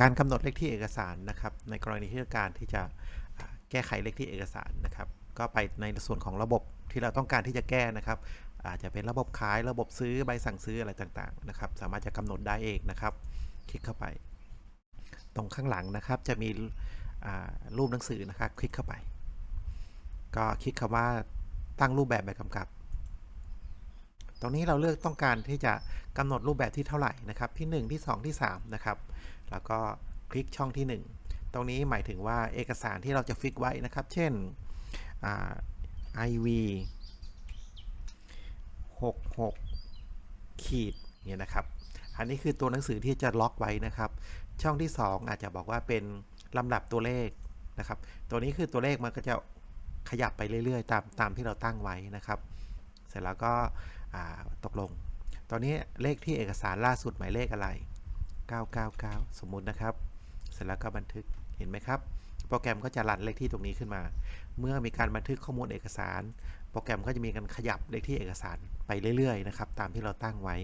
การกำหนดเลขที่เอกสารนะครับ ในกรณีที่ต้องการที่จะแก้ไขเลขที่เอกสารนะครับ ก็ไปในส่วนของระบบที่เราต้องการที่จะแก้นะครับ อาจจะเป็นระบบขายระบบซื้อใบสั่งซื้ออะไรต่างๆนะครับ สามารถจะกำหนดได้เองนะครับ คลิกเข้าไป ตรงข้างหลังนะครับจะมีรูปหนังสือนะครับ คลิกเข้าไป ก็คลิกคำว่าตั้งรูปแบบใบกำกับ ตรงนี้เราเลือกต้องการที่จะกำหนดรูปแบบที่เท่าไหร่นะครับที่ 1 ที่ 2 ที่3นะครับแล้วก็คลิกช่องที่ 1 ตรงนี้หมายถึงว่าเอกสารที่เราจะฟิกไว้นะครับ เช่นอ่า IV 66ขีดเนี่ยนะครับ อันนี้คือตัวหนังสือที่จะล็อกไว้นะครับ ช่องที่ 2 อาจจะบอกว่าเป็นลำดับตัวเลขนะครับ ตัวนี้คือตัวเลขมันก็จะขยับไปเรื่อยๆ ตามตามที่เราตั้งไว้นะครับ เสร็จแล้วก็ ตกลง ตอนนี้เลขที่เอกสารล่าสุดหมายเลขอะไร 999 สมมุตินะครับ เสร็จแล้วก็บันทึก เห็นไหมครับ โปรแกรมก็จะรันเลขที่ตรงนี้ขึ้นมา เมื่อมีการบันทึกข้อมูลเอกสาร โปรแกรมก็จะมีการขยับเลขที่เอกสารไปเรื่อยๆนะครับ ตามที่เราตั้งไว้